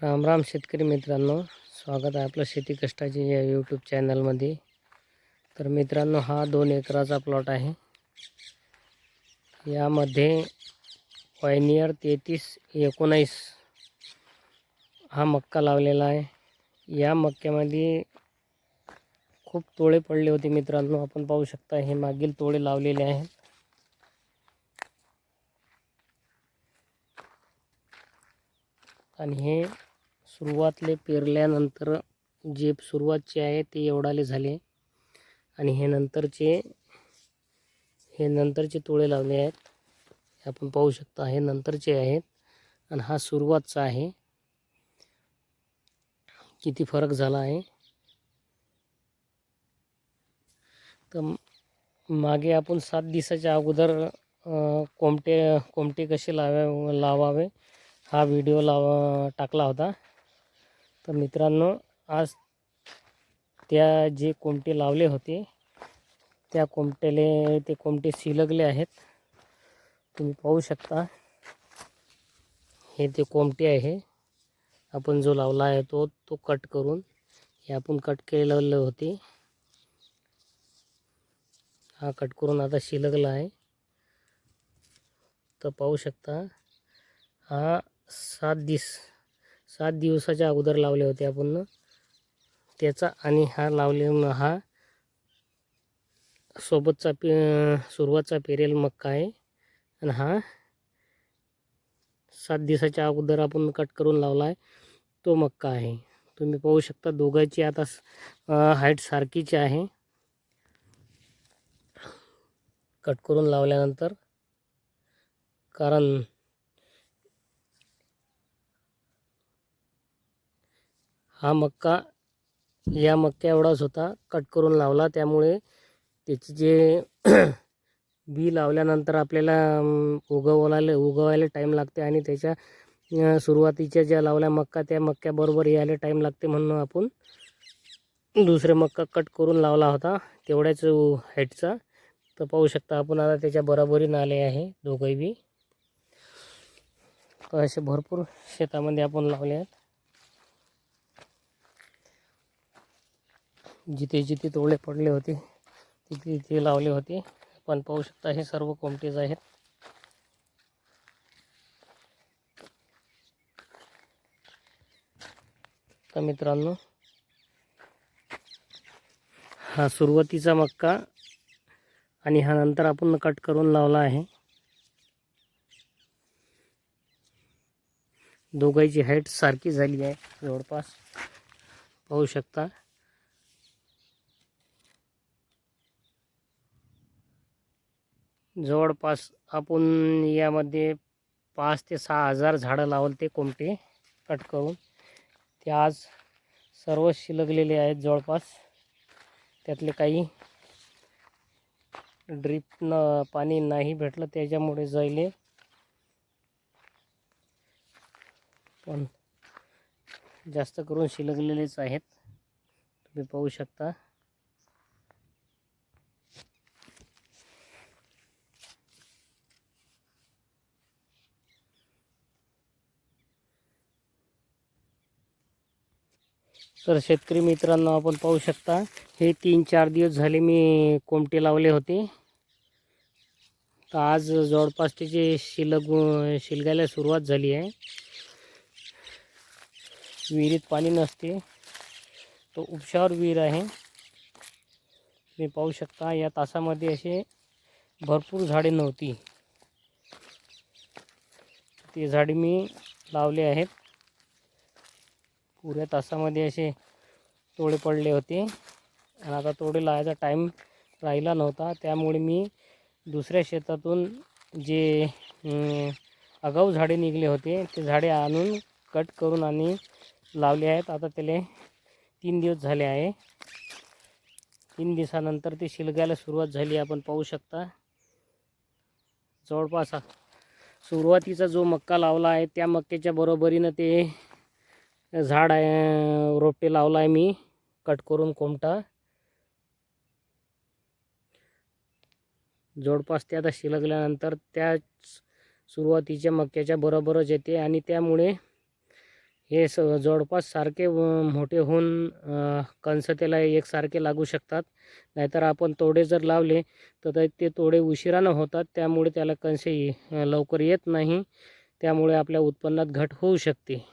राम राम शेतकरी मित्रांनो. स्वागत आहे आपलं शेती कष्टाची या यूट्यूब चॅनलमध्ये तर मित्रांनो हा दोन एकराचा प्लॉट आहे. यामध्ये वायनियर तेहतीस एकोणावीस हा मक्का लावलेला आहे. या मक्क्यामध्ये खूप तोळे पडले होते मित्रांनो. आपण पाहू शकता हे मागील तोळे लावलेले आहेत. आणि हे सुरुवातले पेरल्यानंतर जे सुरुवातचे आहे ते एवढाले झाले. आणि हे नंतरचे हे नंतरचे तोळे लावले आहेत. हे आपण पाहू शकता हे नंतरचे आहेत आणि हा सुरुवातचा आहे. किती फरक झाला आहे. तर मागे आपण सात दिवसाच्या अगोदर कोमटे कोमटे कसे लावा लावावे हा व्हिडिओ लावा टाकला होता. तर मित्रांनो आज त्या जे कोमटे लावले होते त्या कोमट्याले ते कोमटे शिलगले आहेत. तुम्ही पाहू शकता हे ते कोमटे आहे. आपण जो लावला आहे तो तो कट करून हे आपण कट केलेलं होते. हा कट करून आता शिलगला आहे. तर पाहू शकता हा सात दिस सात दिवसाच्या अगोदर लावले होते आपण त्याचा आणि हा लावले हा सोबतचा पे सुरुवातचा पेरेल मक्का आहे. आणि हा सात दिवसाच्या अगोदर आपण कट करून लावला आहे. तो मक्का आहे. तुम्ही पाहू शकता दोघांची आता हाईट सारखीची आहे. कट करून लावल्यानंतर कारण हा मक्का या मक्का एवढाच होता. कट करून लावला. त्यामुळे त्याची जे बी लावल्यानंतर आपल्याला अं, उगवायला टाईम लागते आणि त्याच्या सुरुवातीच्या ज्या लावल्या मक्का त्या मक्क्याबरोबर यायला टाईम लागते म्हणून आपण दुसरे मक्का कट करून लावला होता. तेवढ्याच हाईटचा तर पाहू शकता आपण आता त्याच्या बरोबरीनं आले आहे दोघंही बी. तर असे भरपूर शेतामध्ये आपण लावले आहेत. जिथे जिथे तोडले पडले होते तिथे तिथे लावले होते. आपण पाहू शकता हे सर्व कोमटेज आहेत. तर मित्रांनो हा सुरुवातीचा मक्का आणि हा नंतर आपण कट करून लावला आहे. दोघांची हाईट सारखी झाली आहे जवळपास. पाहू शकता. जवळपास आपण यामध्ये पाच ते सहा हजार झाडं लावल ते कोमटे कट करून. ते आज सर्व शिलगलेले आहेत जवळपास. त्यातले काही ड्रीपनं पाणी नाही भेटलं त्याच्यामुळे जायले. पण जास्त करून शिलगलेलेच आहेत. तुम्ही पाहू शकता. तर शेतकरी मित्रांनो आपण पाहू शकता हे तीन चार दिवस झाले मी कोमटे लावले होते. तर आज जवळपास त्याचे शिलग शिलगायला सुरुवात झाली आहे. विहिरीत पाणी नसते. तो उपशावर विहीर आहे. तुम्ही पाहू शकता या तासामध्ये असे भरपूर झाडे नव्हती. ते झाडे मी लावले आहेत. पुऱ्या तासामध्ये असे तोडे पडले होते. आणि आता तोडे लावायचा टाईम राहिला नव्हता. त्यामुळे मी दुसऱ्या शेतातून जे आगाऊ झाडे निघले होते ते झाडे आणून कट करून आणि लावले आहेत. आता त्याला तीन दिवस झाले आहे. तीन दिवसानंतर ते शिलगायला सुरुवात झाली आपण पाहू शकता. जवळपास सुरुवातीचा जो मक्का लावला आहे त्या मक्क्याच्या बरोबरीनं ते झाड आहे रोपटे लावला आहे मी कट करून कोमटा. जवळपास ते आता शिलगल्यानंतर त्या सुरुवातीच्या मक्याच्या बरोबरच येते आणि त्यामुळे हे स जवळपास सारखे मोठे होऊन अं, त्याला एकसारखे लागू शकतात. नाहीतर आपण तोडे जर लावले तर ते- ते तोडे उशिरानं होतात. त्यामुळे त्याला कणसे लवकर येत नाही. त्यामुळे आपल्या उत्पन्नात घट होऊ शकते.